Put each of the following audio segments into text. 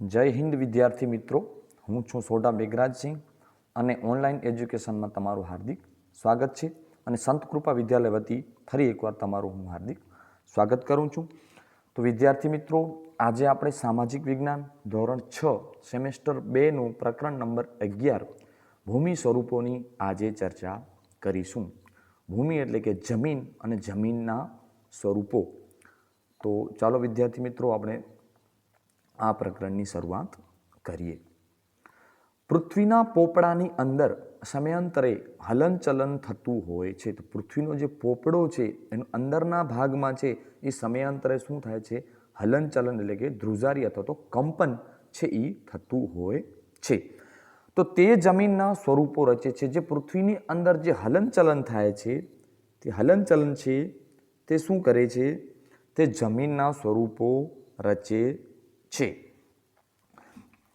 જય હિન્દ વિદ્યાર્થી મિત્રો. હું છું સોઢા મેઘરાજસિંહ અને ઓનલાઈન એજ્યુકેશનમાં તમારું હાર્દિક સ્વાગત છે અને સંત કૃપા વિદ્યાલય વતી ફરી એકવાર તમારું હું હાર્દિક સ્વાગત કરું છું. તો વિદ્યાર્થી મિત્રો, આજે આપણે સામાજિક વિજ્ઞાન ધોરણ છ, સેમેસ્ટર બેનું પ્રકરણ નંબર અગિયાર, ભૂમિ સ્વરૂપોની આજે ચર્ચા કરીશું. ભૂમિ એટલે કે જમીન અને જમીનના સ્વરૂપો. તો ચાલો વિદ્યાર્થી મિત્રો, આપણે આ પ્રકરણની શરૂઆત કરીએ. પૃથ્વીના પોપડાની અંદર સમયાંતરે હલનચલન થતું હોય છે. તો પૃથ્વીનો જે પોપડો છે, એનો અંદરના ભાગમાં છે, એ સમયાંતરે શું થાય છે? હલનચલન એટલે કે ધ્રુજારી અથવા તો કંપન છે એ થતું હોય છે. તો તે જમીનના સ્વરૂપો રચે છે. જે પૃથ્વીની અંદર જે હલનચલન થાય છે, તે હલનચલન છે, તે શું કરે છે? તે જમીનના સ્વરૂપો રચે છે.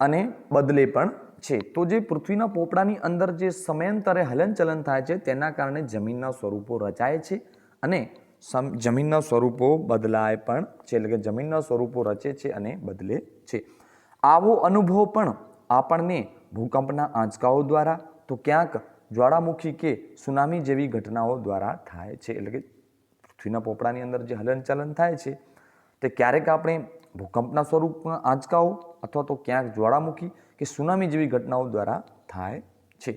અને બદલે પણ છે. તો જે પૃથ્વીના પોપડાની અંદર જે સમયાંતરે હલનચલન થાય છે, તેના કારણે જમીનના સ્વરૂપો રચાય છે અને જમીનના સ્વરૂપો બદલાય પણ છે. એટલે કે જમીનના સ્વરૂપો રચે છે અને બદલે છે. આવો અનુભવ પણ આપણને ભૂકંપના આંચકાઓ દ્વારા, તો ક્યાંક જ્વાળામુખી કે સુનામી જેવી ઘટનાઓ દ્વારા થાય છે. એટલે કે પૃથ્વીના પોપડાની અંદર જે હલનચલન થાય છે, તે ક્યારેક આપણે ભૂકંપના સ્વરૂપમાં આંચકાઓ અથવા તો ક્યાંક જ્વાળામુખી કે સુનામી જેવી ઘટનાઓ દ્વારા થાય છે.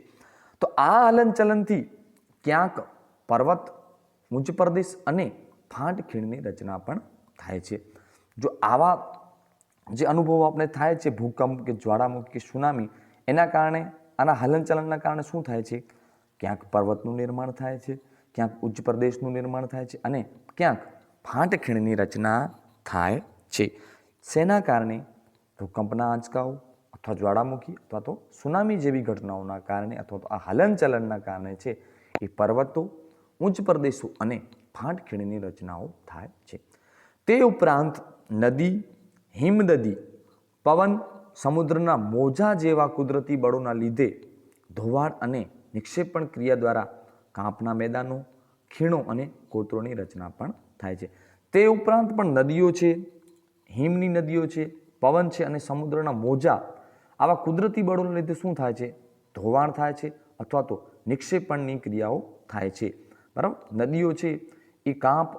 તો આ હલનચલનથી ક્યાંક પર્વત, ઉચ્ચ પ્રદેશ અને ફાંટ ખીણની રચના પણ થાય છે. જો આવા જે અનુભવો આપણે થાય છે, ભૂકંપ કે જ્વાળામુખી કે સુનામી, એના કારણે, આના હલનચલનના કારણે શું થાય છે? ક્યાંક પર્વતનું નિર્માણ થાય છે, ક્યાંક ઉચ્ચ પ્રદેશનું નિર્માણ થાય છે અને ક્યાંક ફાંટ ખીણની રચના થાય છે. શેના કારણે? ભૂકંપના આંચકાઓ અથવા જ્વાળામુખી અથવા તો સુનામી જેવી ઘટનાઓના કારણે અથવા તો આ હલનચલનના કારણે છે. એ પર્વતો, ઉચ્ચ પ્રદેશો અને ફાંટ ખીણની રચનાઓ થાય છે. તે ઉપરાંત નદી, હિમનદી, પવન, સમુદ્રના મોજા જેવા કુદરતી બળોના લીધે ધોવાણ અને નિક્ષેપણ ક્રિયા દ્વારા કાંપના મેદાનો, ખીણો અને કોતરોની રચના પણ થાય છે. તે ઉપરાંત પણ નદીઓ છે. હિમની નદીઓ છે, પવન છે અને સમુદ્રના મોજા, આવા કુદરતી બળોને લીધે શું થાય છે? ધોવાણ થાય છે અથવા તો નિક્ષેપણની ક્રિયાઓ થાય છે. બરાબર? નદીઓ છે, એ કાંપ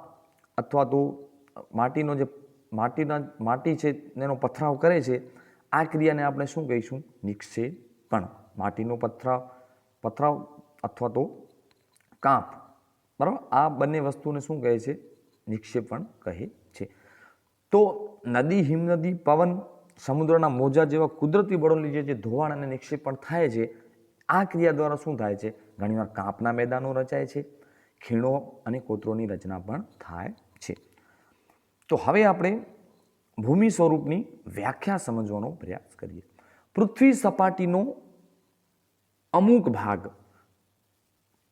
અથવા તો માટીનો જે માટીના માટી છે એનો પથરાવ કરે છે, આ ક્રિયાને આપણે શું કહીશું? નિક્ષેપણ. માટીનો પથરાવ પથરાવ અથવા તો કાંપ. બરાબર? આ બંને વસ્તુને શું કહે છે? નિક્ષેપણ કહે છે. તો નદી, હિમનદી, પવન, સમુદ્રના મોજા જેવા કુદરતી બળો લીધે જે ધોવાણ અને નિક્ષેપણ થાય છે, આ ક્રિયા દ્વારા શું થાય છે? ઘણીવાર કાંપના મેદાનો રચાય છે, ખીણો અને કોતરોની રચના પણ થાય છે. તો હવે આપણે ભૂમિ સ્વરૂપની વ્યાખ્યા સમજવાનો પ્રયાસ કરીએ. પૃથ્વી સપાટીનો અમુક ભાગ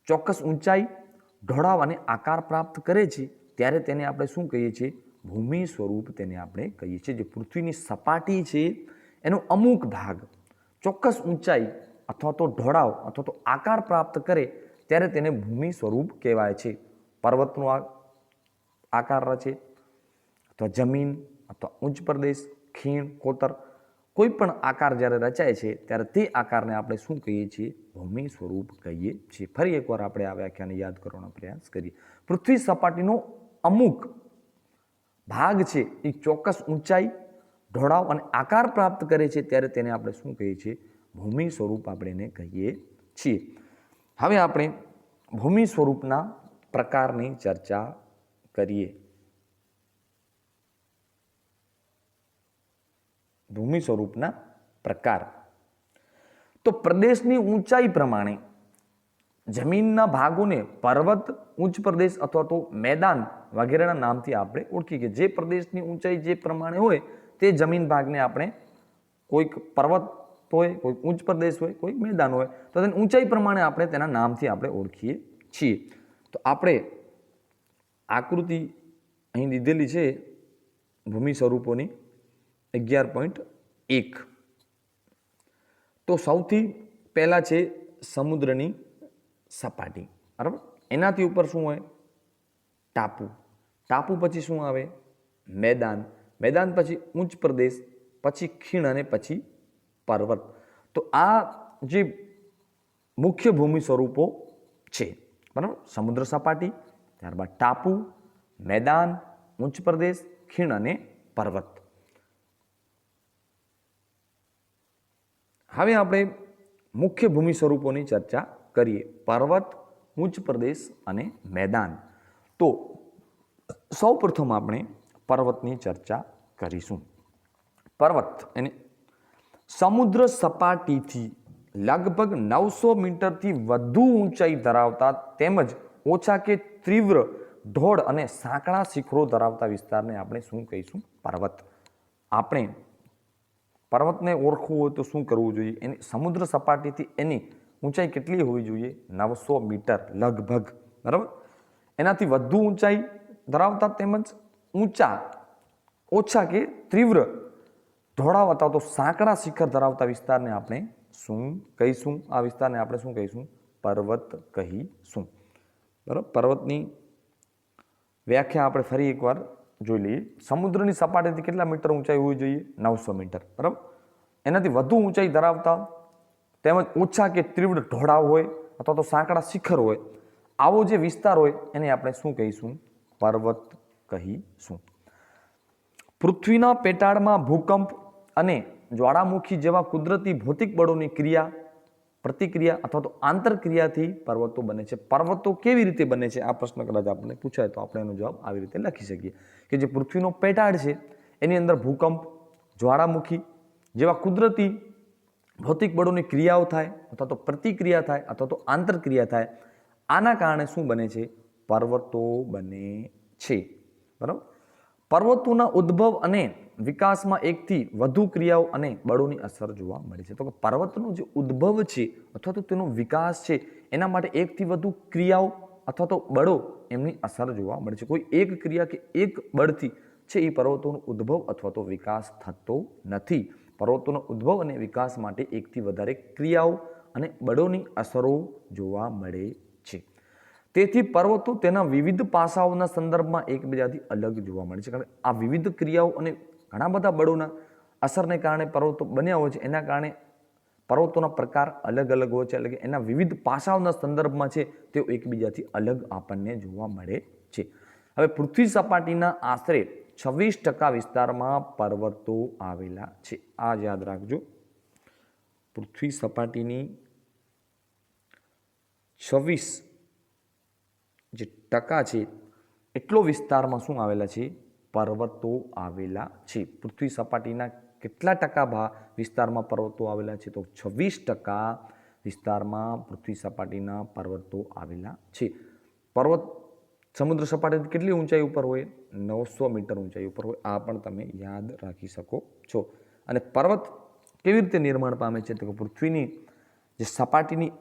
ચોક્કસ ઊંચાઈ, ઢોળાવ અને આકાર પ્રાપ્ત કરે છે, ત્યારે તેને આપણે શું કહીએ છીએ? ભૂમિ સ્વરૂપ તેને આપણે કહીએ છીએ. જે પૃથ્વીની સપાટી છે, એનો અમુક ભાગ ચોક્કસ ઊંચાઈ અથવા તો ઢોળાવ અથવા તો આકાર પ્રાપ્ત કરે ત્યારે તેને ભૂમિ સ્વરૂપ કહેવાય છે. પર્વતનો આકાર રચે અથવા જમીન અથવા ઉચ્ચ પ્રદેશ, ખીણ, કોતર કોઈ પણ આકાર જ્યારે રચાય છે ત્યારે તે આકારને આપણે શું કહીએ છીએ? ભૂમિ સ્વરૂપ કહીએ છીએ. ફરી એકવાર આપણે આ વ્યાખ્યાને યાદ કરવાનો પ્રયાસ કરીએ. પૃથ્વી સપાટીનો અમુક ભાગ છે એ ચોક્કસ ઊંચાઈ, ઢોળાવ અને આકાર પ્રાપ્ત કરે છે ત્યારે તેને આપણે શું કહીએ છીએ? ભૂમિ સ્વરૂપ આપણે એને કહીએ છીએ. હવે આપણે ભૂમિ સ્વરૂપના પ્રકારની ચર્ચા કરીએ. ભૂમિ સ્વરૂપના પ્રકાર. તો પ્રદેશની ઊંચાઈ પ્રમાણે જમીનના ભાગોને પર્વત, ઉચ્ચ પ્રદેશ અથવા તો મેદાન વગેરેના નામથી આપણે ઓળખી કે જે પ્રદેશની ઊંચાઈ જે પ્રમાણે હોય તે જમીન ભાગને આપણે કોઈક પર્વત હોય કોઈ ઉચ્ચ પ્રદેશ હોય કોઈ મેદાન હોય, તો તેની ઊંચાઈ પ્રમાણે આપણે તેના નામથી આપણે ઓળખીએ છીએ. તો આપણે આકૃતિ અહીં લીધેલી છે ભૂમિ સ્વરૂપોની અગિયાર પોઈન્ટ એક. તો સૌથી પહેલાં છે સમુદ્રની સપાટી. બરાબર? એનાથી ઉપર શું હોય? ટાપુ. ટાપુ પછી શું આવે? મેદાન. મેદાન પછી ઉચ્ચ પ્રદેશ, પછી ખીણ અને પછી પર્વત. તો આ જે મુખ્ય ભૂમિ સ્વરૂપો છે. બરાબર? સમુદ્ર સપાટી, ત્યારબાદ ટાપુ, મેદાન ઉચ્ચ પ્રદેશ, ખીણ અને પર્વત. હવે આપણે મુખ્ય ભૂમિ સ્વરૂપોની ચર્ચા કરીએ. પર્વત, ઉચ્ચ પ્રદેશ અને મેદાન. તો સૌપ્રથમ આપણે પર્વતની ચર્ચા કરીશું. પર્વત એને સમુદ્ર સપાટીથી લગભગ નવસો મીટરથી વધુ ઊંચાઈ ધરાવતા તેમજ ઓછા કે તીવ્ર ઢોળ અને સાંકડા શિખરો ધરાવતા વિસ્તારને આપણે શું કહીશું? પર્વત. આપણે પર્વતને ઓળખવું હોય તો શું કરવું જોઈએ? એની સમુદ્ર સપાટીથી એની ઊંચાઈ કેટલી હોવી જોઈએ? નવસો મીટર લગભગ. બરાબર? એનાથી વધુ ઊંચાઈ ધરાવતા તેમજ ઊંચા, ઓછા કે તીવ્ર અથવા તો સાંકડા શિખર ધરાવતા વિસ્તારને આપણે શું કહીશું? આ વિસ્તારને આપણે શું કહીશું? પર્વત કહીશું. બરાબર? પર્વતની વ્યાખ્યા આપણે ફરી એકવાર જોઈ લઈએ. સમુદ્રની સપાટીથી કેટલા મીટર ઊંચાઈ હોવી જોઈએ? નવસો મીટર. બરાબર? એનાથી વધુ ઊંચાઈ ધરાવતા તેમજ ઓછા કે તીવ્ર ઢોળાવ હોય અથવા તો સાંકડા શિખર હોય, આવો જે વિસ્તાર હોય એને આપણે શું કહીશું? પર્વત કહીશું. પૃથ્વીના પેટાળમાં ભૂકંપ અને જ્વાળામુખી જેવા કુદરતી ભૌતિક બળોની ક્રિયા, પ્રતિક્રિયા અથવા તો આંતરક્રિયાથી પર્વતો બને છે. પર્વતો કેવી રીતે બને છે? આ પ્રશ્ન કદાચ આપણને પૂછાય તો આપણે એનો જવાબ આવી રીતે લખી શકીએ. કે જે પૃથ્વીનો પેટાળ છે, એની અંદર ભૂકંપ, જ્વાળામુખી જેવા કુદરતી ભૌતિક બળોની ક્રિયાઓ થાય અથવા તો પ્રતિક્રિયા થાય અથવા તો આંતરક્રિયા થાય, આના કારણે શું બને છે? પર્વતો બને છે. બરાબર? પર્વતોના ઉદ્ભવ અને વિકાસમાં એકથી વધુ ક્રિયાઓ અને બળોની અસર જોવા મળે છે. તો કે પર્વતનો જે ઉદ્ભવ છે અથવા તો તેનો વિકાસ છે, એના માટે એકથી વધુ ક્રિયાઓ અથવા તો બળો એમની અસર જોવા મળે છે. કોઈ એક ક્રિયા કે એક બળથી છે એ પર્વતોનો ઉદ્ભવ અથવા તો વિકાસ થતો નથી. પર્વતોનો ઉદ્ભવ અને વિકાસ માટે એકથી વધારે ક્રિયાઓ અને બળોની અસરો જોવા મળે છે. તેથી પર્વતો તેના વિવિધ પાસાઓના સંદર્ભમાં એકબીજાથી અલગ જોવા મળે છે. કારણ કે આ વિવિધ ક્રિયાઓ અને ઘણા બધા બળોના અસરને કારણે પર્વતો બન્યા હોય છે. એના કારણે પર્વતોના પ્રકાર અલગ અલગ હોય છે. એટલે કે એના વિવિધ પાસાઓના સંદર્ભમાં છે તેઓ એકબીજાથી અલગ આપણને જોવા મળે છે. હવે પૃથ્વી સપાટીના આશરે છવ્વીસ ટકા વિસ્તારમાં પર્વતો આવેલા છે. આ યાદ રાખજો. પૃથ્વી સપાટીની છવ્વીસ જે ટકા છે, એટલો વિસ્તારમાં શું આવેલા છે? પર્વતો આવેલા છે. પૃથ્વી સપાટીના કેટલા ટકા ભા, વિસ્તારમાં પર્વતો આવેલા છે? તો છવ્વીસ ટકા વિસ્તારમાં પૃથ્વી સપાટીના પર્વતો આવેલા છે. પર્વત સમુદ્ર સપાટી કેટલી ઊંચાઈ ઉપર હોય? નવસો મીટર ઊંચાઈ ઉપર હોય. આ પણ તમે યાદ રાખી શકો છો. અને પર્વત કેવી રીતે નિર્માણ પામે છે તો કે પૃથ્વીની જે સપાટીની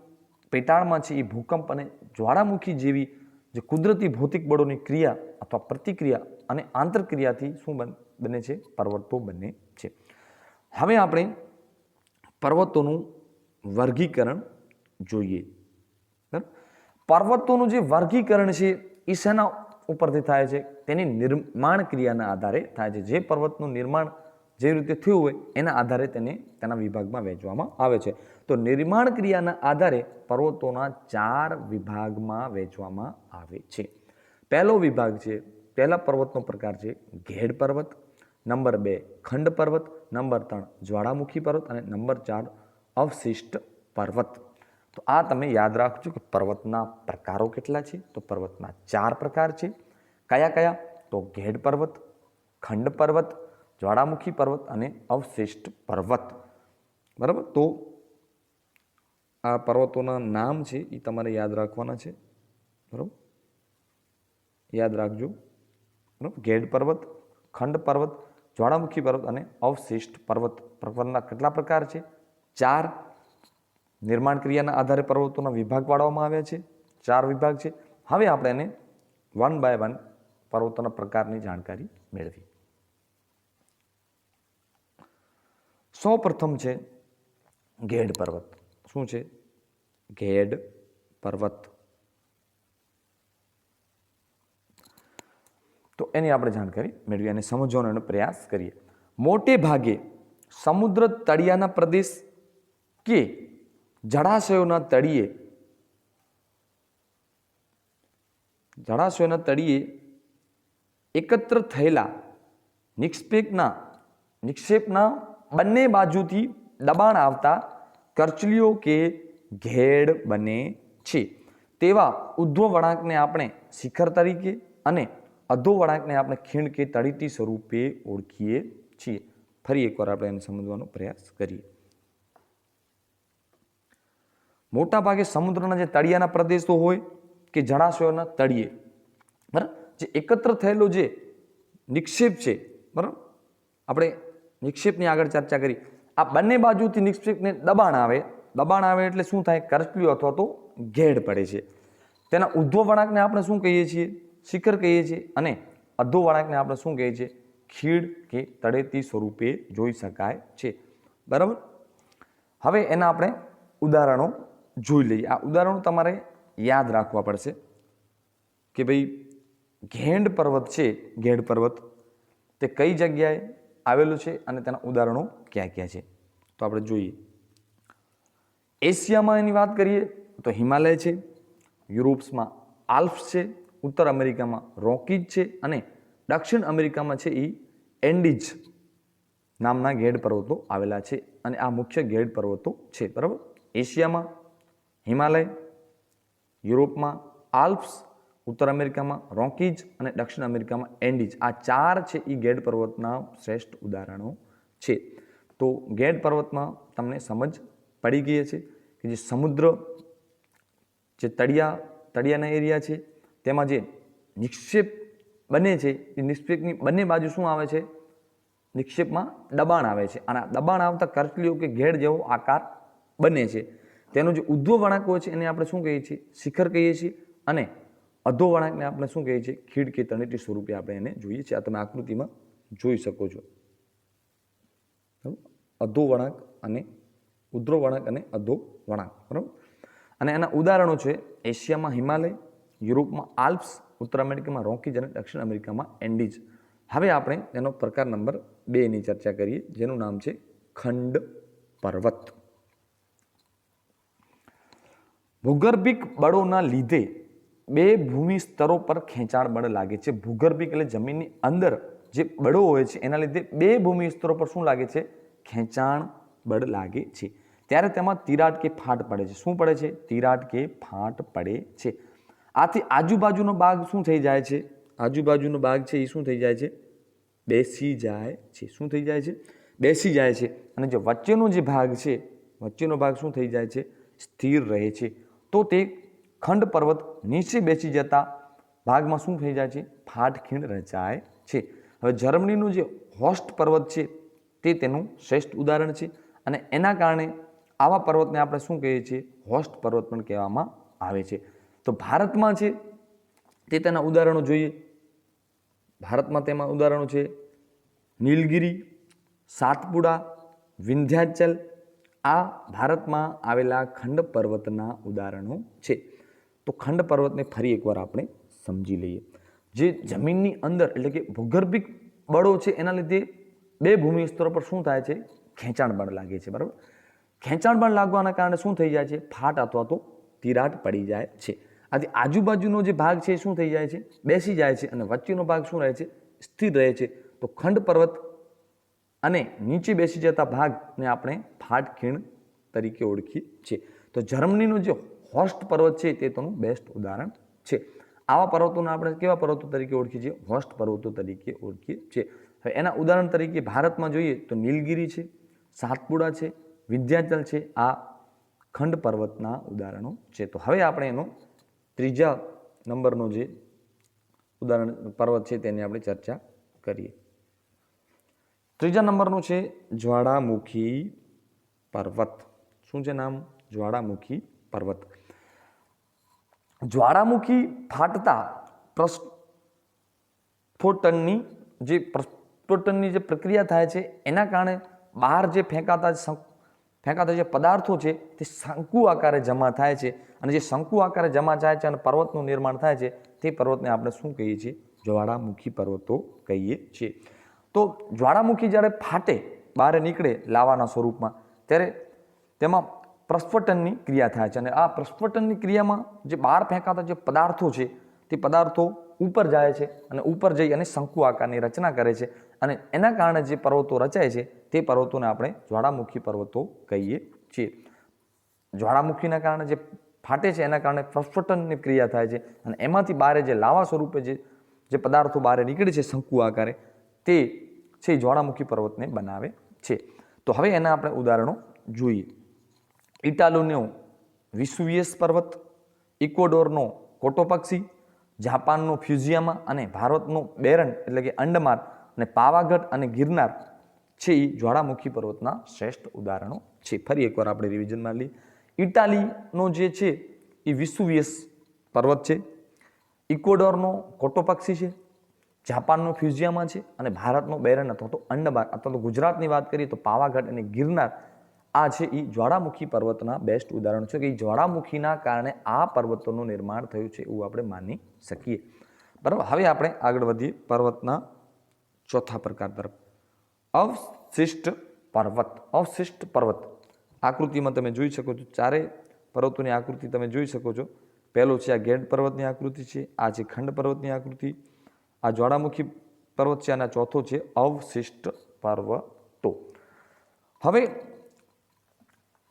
પેટાળમાં છે એ ભૂકંપ અને જ્વાળામુખી જેવી જે કુદરતી ભૌતિક બળોની ક્રિયા અથવા પ્રતિક્રિયા અને આંતરક્રિયાથી શું બન- બને છે? પર્વતો બને છે. હવે આપણે પર્વતોનું વર્ગીકરણ જોઈએ? પર્વતોનું જે વર્ગીકરણ છે એ શેના ઉપરથી થાય છે? તેની નિર્માણ ક્રિયાના આધારે થાય છે. જે પર્વતનું નિર્માણ જે રીતે થયું હોય, એના આધારે તેને તેના વિભાગમાં વહેંચવામાં આવે છે. તો નિર્માણ ક્રિયાના આધારે પર્વતોના ચાર વિભાગમાં વહેંચવામાં આવે છે. પહેલો વિભાગ છે, પહેલા પર્વતનો પ્રકાર છે, ઘેડ પર્વત, નંબર બે ખંડ પર્વત, નંબર ત્રણ જ્વાળામુખી પર્વત અને નંબર ચાર અવશિષ્ટ પર્વત. તો આ તમે યાદ રાખજો કે પર્વતના પ્રકારો કેટલા છે? તો પર્વતના ચાર પ્રકાર છે. કયા કયા? તો ઘેડ પર્વત, ખંડ પર્વત, જ્વાળામુખી પર્વત અને અવશિષ્ટ પર્વત. બરાબર? તો આ પર્વતોના નામ છે એ તમારે યાદ રાખવાના છે. બરાબર? યાદ રાખજો. બરાબર? ઘેડ પર્વત, ખંડ પર્વત, જ્વાળામુખી પર્વત અને અવશિષ્ટ પર્વત. પર્વતના કેટલા પ્રકાર છે? ચાર નિર્માણ ક્રિયાના આધારે પર્વતોના વિભાગ પાડવામાં આવ્યા છે. ચાર વિભાગ છે. હવે આપણે એને વન બાય વન પર્વતોના પ્રકારની જાણકારી મેળવી. સૌ પ્રથમ છે ઘેડ પર્વત. શું છે? ઘેડ પર્વત. તો એની આપણે જાણકારી મેળવી અને સમજવાનો પ્રયાસ કરીએ. મોટે ભાગે સમુદ્ર તળિયાના પ્રદેશ કે જળાશયોના તળિયે જળાશયોના તળિયે એકત્ર થયેલા નિક્ષેપના નિક્ષેપના બંને બાજુથી દબાણ આવતા કરચલીઓ કે ઘેડ બને છે. તેવા ઉધ્વ વળાંકને આપણે શિખર તરીકે અને અધો વળાંકને આપણે ખીણ કે તળીટી સ્વરૂપે ઓળખીએ છીએ. ફરી એકવાર આપણે એને સમજવાનો પ્રયાસ કરીએ. મોટા ભાગે સમુદ્રના જે તળિયાના પ્રદેશો હોય કે જળાશયોના તળિયે, બરાબર? જે એકત્ર થયેલો જે નિક્ષેપ છે, બરાબર? આપણે નિક્ષેપની આગળ ચર્ચા કરી. આ બંને બાજુથી નિક્ષેપને દબાણ આવે. દબાણ આવે એટલે શું થાય? કરચલીઓ અથવા તો ઘેડ પડે છે. તેના ઉદ્ધવ વળાંકને આપણે શું કહીએ છીએ? શિખર કહીએ છીએ. અને અધો વળાંકને આપણે શું કહીએ છીએ? ખીડ કે તળેતી સ્વરૂપે જોઈ શકાય છે. બરાબર? હવે એના આપણે ઉદાહરણો જોઈ લઈએ. આ ઉદાહરણો તમારે યાદ રાખવા પડશે કે ભાઈ ઘેંડ પર્વત છે, ઘેડ પર્વત, તે કઈ જગ્યાએ આવેલું છે અને તેના ઉદાહરણો ક્યાં ક્યાં છે? તો આપણે જોઈએ. એશિયામાં એની વાત કરીએ તો હિમાલય છે, યુરોપ્સમાં આલ્પ્સ છે, ઉત્તર અમેરિકામાં રોકીજ છે અને દક્ષિણ અમેરિકામાં છે એ એન્ડીજ નામના ઘેડ પર્વતો આવેલા છે અને આ મુખ્ય ઘેડ પર્વતો છે, બરાબર? એશિયામાં હિમાલય, યુરોપમાં આલ્પ્સ, ઉત્તર અમેરિકામાં રોકીજ અને દક્ષિણ અમેરિકામાં એન્ડીજ આ ચાર છે એ ગેડ પર્વતના શ્રેષ્ઠ ઉદાહરણો છે. તો ગેડ પર્વતમાં તમને સમજ પડી ગઈ છે કે જે સમુદ્ર, જે તળિયા, તળિયાના એરિયા છે, તેમાં જે નિક્ષેપ બને છે, એ નિક્ષેપની બંને બાજુ શું આવે છે? નિક્ષેપમાં દબાણ આવે છે. અને દબાણ આવતા કરચલીઓ કે ઘેડ જેવો આકાર બને છે. તેનો જે ઉદ્ધવ વળાંક હોય છે એને આપણે શું કહીએ છીએ? શિખર કહીએ છીએ અને અધો વળાંકને આપણે શું કહીએ છીએ? ખીડ કે તળેટી સ્વરૂપે આપણે એને જોઈએ છીએ. આ તમે આકૃતિમાં જોઈ શકો છો? અધો વળાંક અને ઉદ્ધ્રો વળાંક અને અધો વળાંક. બરાબર? અને એના ઉદાહરણો છે એશિયામાં હિમાલય, યુરોપમાં આલ્પ્સ, ઉત્તર અમેરિકામાં રોકીજ અને દક્ષિણ અમેરિકામાં એન્ડીજ હવે આપણે એનો પ્રકાર નંબર બેની ચર્ચા કરીએ, જેનું નામ છે ખંડ પર્વત. ભૂગર્ભિક બળોના લીધે બે ભૂમિ સ્તરો પર ખેંચાણ બળ લાગે છે. ભૂગર્ભિક એટલે જમીનની અંદર જે બળો હોય છે, એના લીધે બે ભૂમિ સ્તરો પર શું લાગે છે? ખેંચાણ બળ લાગે છે. ત્યારે તેમાં તિરાટ કે ફાટ પડે છે. શું પડે છે? તિરાટ કે ફાટ પડે છે. આથી આજુબાજુનો ભાગ શું થઈ જાય છે? આજુબાજુનો ભાગ છે એ શું થઈ જાય છે? બેસી જાય છે. શું થઈ જાય છે? બેસી જાય છે. અને જે વચ્ચેનો જે ભાગ છે, વચ્ચેનો ભાગ શું થઈ જાય છે? સ્થિર રહે છે. તો તે ખંડ પર્વત નીચે બેસી જતા ભાગમાં શું થઈ જાય છે? ફાટખીણ રચાય છે. હવે જર્મનીનું જે હોસ્ટ પર્વત છે તે તેનું શ્રેષ્ઠ ઉદાહરણ છે અને એના કારણે આવા પર્વતને આપણે શું કહીએ છીએ? હોસ્ટ પર્વત પણ કહેવામાં આવે છે. તો ભારતમાં છે તે તેના ઉદાહરણો જોઈએ. ભારતમાં તેમાં ઉદાહરણો છે નીલગિરી, સાતપુડા, વિંધ્યાચલ આ ભારતમાં આવેલા ખંડ પર્વતના ઉદાહરણો છે. તો ખંડ પર્વતને ફરી એકવાર આપણે સમજી લઈએ. જે જમીનની અંદર એટલે કે ભૂગર્ભિક બળો છે, એના લીધે બે ભૂમિ સ્તરો પર શું થાય છે? ખેંચાણ બળ લાગે છે, બરાબર? ખેંચાણ બળ લાગવાના કારણે શું થઈ જાય છે? ફાટ અથવા તો તિરાટ પડી જાય છે. આથી આજુબાજુનો જે ભાગ છે શું થઈ જાય છે? બેસી જાય છે અને વચ્ચેનો ભાગ શું રહે છે? સ્થિર રહે છે. તો ખંડ પર્વત અને નીચે બેસી જતા ભાગને આપણે ફાટખીણ તરીકે ઓળખી છે. તો જર્મનીનો જે હોસ્ટ પર્વત છે તે તેનું બેસ્ટ ઉદાહરણ છે. આવા પર્વતોને આપણે કેવા પર્વતો તરીકે ઓળખીએ છીએ? હોસ્ટ પર્વતો તરીકે ઓળખીએ છીએ હવે એના ઉદાહરણ તરીકે ભારતમાં જોઈએ તો નીલગિરી છે, સાતપુડા છે, વિંધ્યાચલ છે, આ ખંડ પર્વતના ઉદાહરણો છે. તો હવે આપણે એનો ત્રીજા નંબરનો જે ઉદાહરણ પર્વત છે તેની આપણે ચર્ચા કરીએ. ત્રીજા નંબરનું છે જ્વાળામુખી પર્વત. શું છે નામ? જ્વાળામુખી પર્વત. જ્વાળામુખી ફાટતા પ્રસ્ફોટનની જે પ્રસ્ફોટનની જે પ્રક્રિયા થાય છે, એના કારણે બહાર જે ફેંકાતા ફેંકાતા જે પદાર્થો છે, તે શંકુ આકારે જમા થાય છે. અને જે શંકુ આકારે જમા થાય છે અને પર્વતનું નિર્માણ થાય છે, તે પર્વતને આપણે શું કહીએ છીએ? જ્વાળામુખી પર્વતો કહીએ છીએ. તો જ્વાળામુખી જ્યારે ફાટે, બહાર નીકળે લાવાના સ્વરૂપમાં ત્યારે તેમાં પ્રસ્ફટનની ક્રિયા થાય છે. અને આ પ્રસ્ફટનની ક્રિયામાં જે બહાર ફેંકાતા જે પદાર્થો છે, તે પદાર્થો ઉપર જાય છે અને ઉપર જઈ અને શંકુ આકારની રચના કરે છે. અને એના કારણે જે પર્વતો રચાય છે, તે પર્વતોને આપણે જ્વાળામુખી પર્વતો કહીએ છીએ. જ્વાળામુખીના કારણે જે ફાટે છે, એના કારણે પ્રસ્ફટનની ક્રિયા થાય છે. અને એમાંથી બારે જે લાવા સ્વરૂપે જે જે પદાર્થો બહાર નીકળે છે, શંકુ આકારે, તે છે જ્વાળામુખી પર્વતને બનાવે છે. તો હવે એના આપણે ઉદાહરણો જોઈએ. ઇટાલીનો વિસુવિયસ પર્વત, ઇક્વોડોરનો કોટોપક્ષી, જાપાનનો ફ્યુઝિયામા અને ભારતનો બેરન એટલે કે અંડમાન અને પાવાગઢ અને ગિરનાર છે એ જ્વાળામુખી પર્વતના શ્રેષ્ઠ ઉદાહરણો છે. ફરી એકવાર આપણે રિવિઝનમાં લઈએ. ઇટાલીનો જે છે એ વિસુવિયસ પર્વત છે. ઇક્વોડોરનો કોટોપક્ષી છે. જાપાનનો ફ્યુઝિયામાં છે અને ભારતનો બેરન અથવા તો અંડમાન અથવા તો ગુજરાતની વાત કરીએ તો પાવાગઢ અને ગિરનાર આ છે એ જ્વાળામુખી પર્વતના બેસ્ટ ઉદાહરણ છે. કે એ જ્વાળામુખીના કારણે આ પર્વતોનું નિર્માણ થયું છે એવું આપણે માની શકીએ. બરાબર? હવે આપણે આગળ વધીએ પર્વતના ચોથા પ્રકાર તરફ. અવશિષ્ટ પર્વત. અવશિષ્ટ પર્વત. આકૃતિમાં તમે જોઈ શકો છો ચારે પર્વતોની આકૃતિ તમે જોઈ શકો છો. પહેલો છે આ ગેડ પર્વતની આકૃતિ છે. આ છે ખંડ પર્વતની આકૃતિ. આ જ્વાળામુખી પર્વત છે અને ચોથો છે, અવશિષ્ટ પર્વતો. હવે,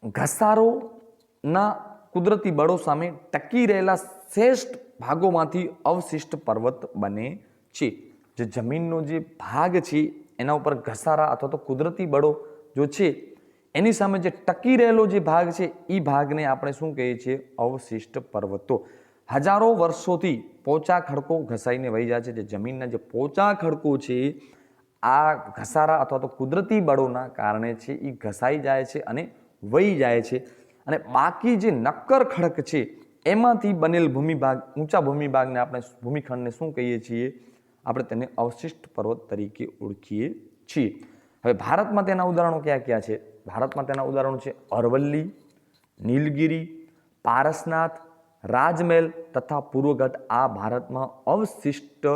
ઘસારોના કુદરતી બળો સામે ટકી રહેલા શ્રેષ્ઠ ભાગોમાંથી અવશિષ્ટ પર્વત બને છે. જે જમીનનો જે ભાગ છે, એના ઉપર ઘસારા અથવા તો કુદરતી બળો જો છે, એની સામે જે ટકી રહેલો જે ભાગ છે એ ભાગને આપણે શું કહીએ છીએ? અવશિષ્ટ પર્વતો. હજારો વર્ષોથી પોચા ખડકો ઘસાઈને વહી જાય છે. જે જમીનના જે પોચા ખડકો છે, આ ઘસારા અથવા તો કુદરતી બળોના કારણે છે એ ઘસાઈ જાય છે અને વહી જાય છે. અને બાકી જે નક્કર ખડક છે, એમાંથી બનેલ ભૂમિભાગ, ઊંચા ભૂમિભાગને આપણે ભૂમિખંડને શું કહીએ છીએ? આપણે તેને અવશિષ્ટ પર્વત તરીકે ઓળખીએ છીએ. હવે ભારતમાં તેના ઉદાહરણો કયા કયા છે? ભારતમાં તેના ઉદાહરણો છે અરવલ્લી, નીલગિરી, પારસનાથ રાજમહેલ તથા પૂર્વગઢ આ ભારતમાં અવશિષ્ટ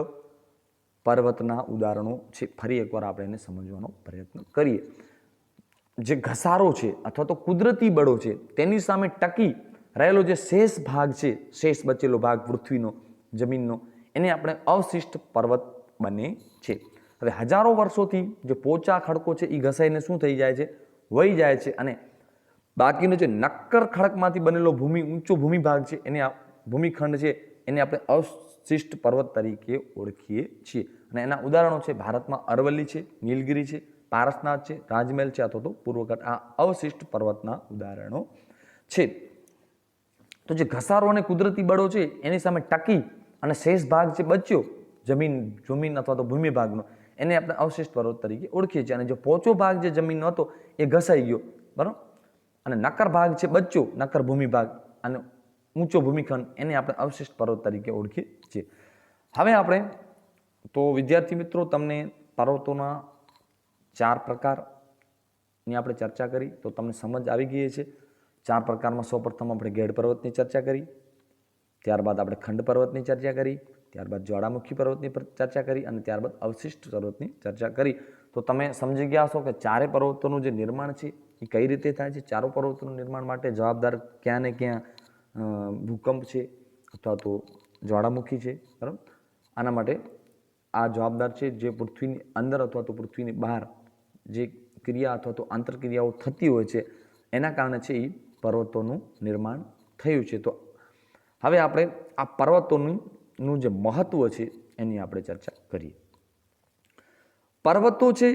પર્વતના ઉદાહરણો છે. ફરી એકવાર આપણે એને સમજવાનો પ્રયત્ન કરીએ. જે ઘસારો છે અથવા તો કુદરતી બળો છે, તેની સામે ટકી રહેલો જે શેષ ભાગ છે, શેષ બચેલો ભાગ પૃથ્વીનો, જમીનનો, એને આપણે અવશિષ્ટ પર્વત બને છે. હવે હજારો વર્ષોથી જે પોચા ખડકો છે એ ઘસાઈને શું થઈ જાય છે? વહી જાય છે અને બાકીનો જે નક્કર ખડકમાંથી બનેલો ભૂમિ, ઊંચો ભૂમિભાગ છે, એને આ ભૂમિખંડ છે, એને આપણે અવશિષ્ટ પર્વત તરીકે ઓળખીએ છીએ. અને એના ઉદાહરણો છે, ભારતમાં અરવલ્લી છે, નીલગિરી છે, પારસનાથ છે, રાજમહેલ છે અથવા તો પૂર્વઘટ આ અવશિષ્ટ પર્વતના ઉદાહરણો છે. તો જે ઘસારો અને કુદરતી બળો છે, એની સામે ટકી અને શેષ ભાગ જે બચ્યો, જમીન જમીન અથવા તો ભૂમિ ભાગનો એને આપણે અવશિષ્ટ પર્વત તરીકે ઓળખીએ છીએ. અને જે પોચો ભાગ જે જમીનનો હતો, એ ઘસાઈ ગયો. બરાબર? અને નક્કર ભાગ છે બચ્ચો, નક્કર ભૂમિ ભાગ. અને ઊંચો ભૂમિખંડ એને આપણે અવશિષ્ટ પર્વત તરીકે ઓળખીએ છીએ. હવે આપણે, તો વિદ્યાર્થી મિત્રો, તમને પર્વતોના ચાર પ્રકારની આપણે ચર્ચા કરી, તો તમને સમજ આવી ગઈ છે ચાર પ્રકારમાં સૌપ્રથમ આપણે ગેડ પર્વતની ચર્ચા કરી, ત્યારબાદ આપણે ખંડ પર્વતની ચર્ચા કરી, ત્યારબાદ જ્વાળામુખી પર્વતની પર ચર્ચા કરી, અને ત્યારબાદ અવશિષ્ટ પર્વતની ચર્ચા કરી. તો તમે સમજી ગયા હશો કે ચારે પર્વતોનું જે નિર્માણ છે એ કઈ રીતે થાય છે? ચારો પર્વતોનું નિર્માણ માટે જવાબદાર ક્યાં ને ક્યાં ભૂકંપ છે અથવા તો જ્વાળામુખી છે? બરાબર? આના માટે આ જવાબદાર છે જે પૃથ્વીની અંદર અથવા તો પૃથ્વીની બહાર જે ક્રિયા અથવા તો આંતરક્રિયાઓ થતી હોય છે, એના કારણે છે એ પર્વતોનું નિર્માણ થયું છે. તો હવે આપણે આ પર્વતોનું, નું જે મહત્વ છે એની આપણે ચર્ચા કરીએ. પર્વતો છે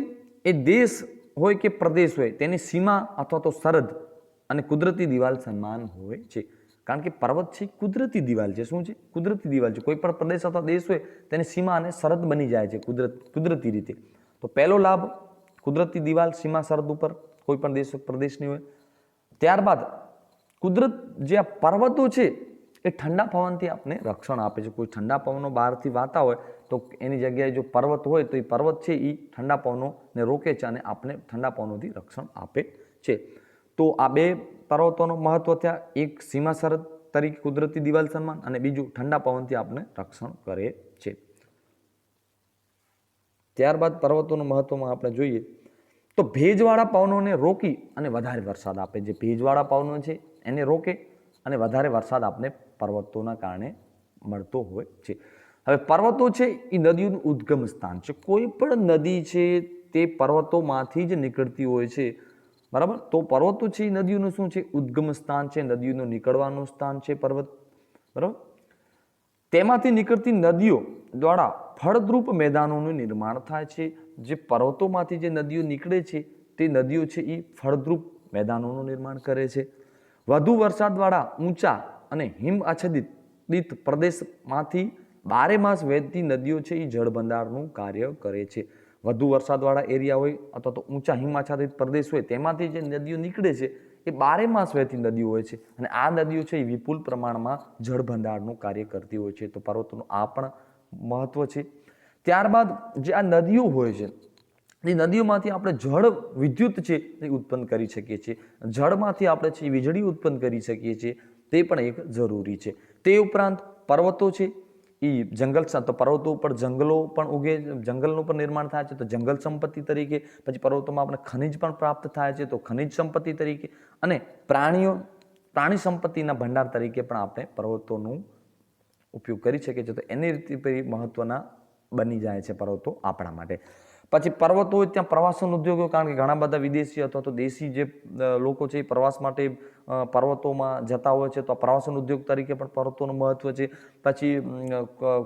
એ દેશ હોય કે પ્રદેશ હોય, તેની સીમા અથવા તો સરહદ અને કુદરતી દિવાલ સમાન હોય છે. કારણ કે પર્વત છે કુદરતી દિવાલ છે. શું છે? કુદરતી દિવાલ છે. કોઈ પણ પ્રદેશ અથવા દેશ હોય, તેની સીમા અને સરહદ બની જાય છે કુદરત, કુદરતી રીતે. તો પહેલો લાભ, કુદરતી દિવાલ સીમા સરહદ ઉપર, કોઈ પણ દેશ, પ્રદેશની હોય. ત્યારબાદ, કુદરત જે આ પર્વતો છે, એ ઠંડા પવનથી આપણને રક્ષણ આપે છે. કોઈ ઠંડા પવનો બહારથી વાતા હોય તો એની જગ્યાએ જો પર્વત હોય તો એ પર્વત છે એ ઠંડા પવનોને રોકે છે અને આપણે ઠંડા પવનોથી રક્ષણ આપે છે. તો આ બે પર્વતોનો મહત્વ થયા એક સીમા સરહદ તરીકે કુદરતી દિવાલ સન્માન અને બીજું ઠંડા પવનથી આપણે રક્ષણ કરે છે. ત્યારબાદ પર્વતોનું મહત્વમાં આપણે જોઈએ તો ભેજવાળા પવનોને રોકી અને વધારે વરસાદ આપે. જે ભેજવાળા પવનો છે એને રોકે અને વધારે વરસાદ આપણે પર્વતોના કારણે મળતો હોય છે. હવે પર્વતો છે એ નદીઓનું ઉદ્ગમ સ્થાન છે. કોઈ પણ નદી છે, તે પર્વતોમાંથી જ નીકળતી હોય છે. બરાબર? તો પર્વતો છે એ નદીઓનું શું છે? ઉદ્ગમ સ્થાન છે, નદીઓનું નીકળવાનું સ્થાન છે, પર્વત. બરાબર? તેમાંથી નીકળતી નદીઓ દ્વારા ફળદ્રુપ મેદાનોનું નિર્માણ થાય છે. જે પર્વતોમાંથી જે નદીઓ નીકળે છે, તે નદીઓ છે એ ફળદ્રુપ મેદાનોનું નિર્માણ કરે છે. વધુ વરસાદવાળા ઊંચા અને હિમ આચ્છાદિત પ્રદેશમાંથી બારે માસ વહેતી નદીઓ છે એ જળભંડારનું કાર્ય કરે છે. વધુ વરસાદવાળા એરિયા હોય અથવા તો ઊંચા હિમાચ્છાદિત પ્રદેશ હોય તેમાંથી જે નદીઓ નીકળે છે એ બારે માસ વહેતી નદીઓ હોય છે અને આ નદીઓ છે એ વિપુલ પ્રમાણમાં જળભંડારનું કાર્ય કરતી હોય છે. તો પર્વતોનું આ પણ મહત્વ છે. ત્યારબાદ જે આ નદીઓ હોય છે, એ નદીઓમાંથી આપણે જળ વિદ્યુત છે એ ઉત્પન્ન કરી શકીએ છીએ. જળમાંથી આપણે છે વીજળી ઉત્પન્ન કરી શકીએ છીએ તે પણ એક જરૂરી છે. તે ઉપરાંત પર્વતો છે એ જંગલ તો પર્વતો ઉપર જંગલો પણ ઉગે, જંગલનું પણ નિર્માણ થાય છે, તો જંગલ સંપત્તિ તરીકે, પછી પર્વતોમાં આપણે ખનિજ પણ પ્રાપ્ત થાય છે, તો ખનિજ સંપત્તિ તરીકે, અને પ્રાણીઓ, પ્રાણી સંપત્તિના ભંડાર તરીકે પણ આપણે પર્વતોનું ઉપયોગ કરી શકીએ છીએ, તો એની રીતે મહત્ત્વના બની જાય છે પર્વતો આપણા માટે. પછી પર્વતો ત્યાં પ્રવાસન ઉદ્યોગો, કારણ કે ઘણા બધા વિદેશી અથવા તો દેશી જે લોકો છે એ પ્રવાસ માટે પર્વતોમાં જતા હોય છે. તો પ્રવાસન ઉદ્યોગ તરીકે પણ પર્વતોનું મહત્વ છે. પછી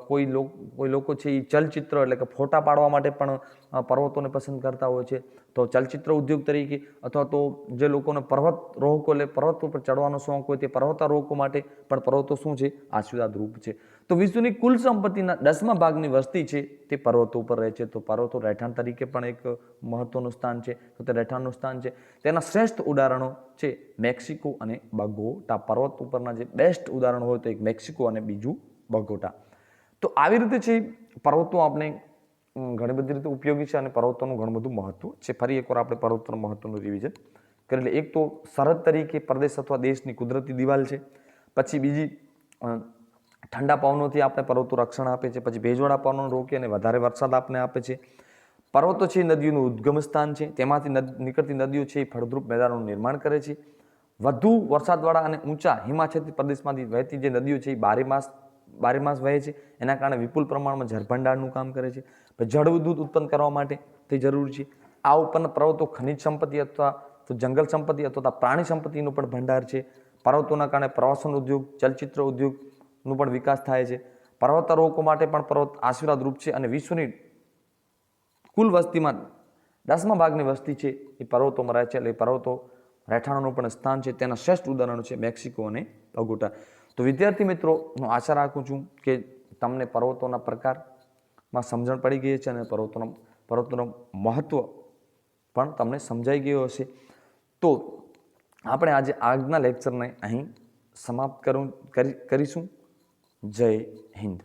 કોઈ લોક કોઈ લોકો છે એ ચલચિત્ર એટલે કે ફોટા પાડવા માટે પણ પર્વતોને પસંદ કરતા હોય છે. તો ચલચિત્ર ઉદ્યોગ તરીકે અથવા તો જે લોકોને પર્વત રોહકો એટલે પર્વત ઉપર ચડવાનો શોખ હોય તે પર્વતારોહકો માટે પણ પર્વતો શું છે? આશીર્વાદ રૂપ છે. તો વિશ્વની કુલ સંપત્તિના દસમા ભાગની વસ્તી છે તે પર્વતો ઉપર રહે છે. તો પર્વતો રહેઠાણ તરીકે પણ એક મહત્વનું સ્થાન છે. તો તે રહેઠાણનું સ્થાન છે. તેના શ્રેષ્ઠ ઉદાહરણો છે મેક્સિકો અને બગોટા. પર્વત ઉપરના જે બેસ્ટ ઉદાહરણ હોય તો એક મેક્સિકો અને બીજું બગોટા. તો આવી રીતે છે પર્વતો આપણે ઘણી બધી રીતે ઉપયોગી છે અને પર્વતોનું ઘણું બધું મહત્વ છે. ફરી એકવાર આપણે પર્વતોનું મહત્વનું રિવિઝન કરી લે એક તો સરહદ તરીકે પ્રદેશ અથવા દેશની કુદરતી દિવાલ છે. પછી બીજી ઠંડા પવનોથી આપણે પર્વતો રક્ષણ આપે છે, પછી ભેજવાળા પવનો રોકી અને વધારે વરસાદ આપને આપે છે. પર્વતો છે નદીઓનું ઉદ્ગમ સ્થાન છે, તેમાંથી નીકળતી નદીઓ છે એ ફળદ્રુપ મેદાનોનું નિર્માણ કરે છે. વધુ વરસાદવાળા અને ઊંચા હિમાચલ પ્રદેશમાંથી વહેતી જે નદીઓ છે એ બારે માસ વહે છે, એના કારણે વિપુલ પ્રમાણમાં જળભંડારનું કામ કરે છે. જળ વિદ્યુત ઉત્પન્ન કરવા માટે તે જરૂરી છે. આ ઉપરના પર્વતો ખનિજ સંપત્તિ અથવા તો જંગલ સંપત્તિ અથવા તો પ્રાણી સંપત્તિનો પણ ભંડાર છે. પર્વતોના કારણે પ્રવાસન ઉદ્યોગ, ચલચિત્ર ઉદ્યોગનો પણ વિકાસ થાય છે. પર્વતારોહકો માટે પણ પર્વત આશીર્વાદ રૂપ છે અને વિશ્વની કુલ વસ્તીમાં દસમા ભાગની વસ્તી છે એ પર્વતોમાં રહે છે. એટલે પર્વતો રહેઠાણોનું પણ સ્થાન છે. તેના શ્રેષ્ઠ ઉદાહરણો છે મેક્સિકો અને અગુટા. તો વિદ્યાર્થી મિત્રો, હું આશા રાખું છું કે તમને પર્વતોના પ્રકારમાં સમજણ પડી ગઈ છે અને પર્વતોનો, પર્વતોનું મહત્વ પણ તમને સમજાઈ ગયો હશે. તો આપણે આજે આજના લેક્ચરને અહીં સમાપ્ત કરી, કરીશું. જય હિન્દ.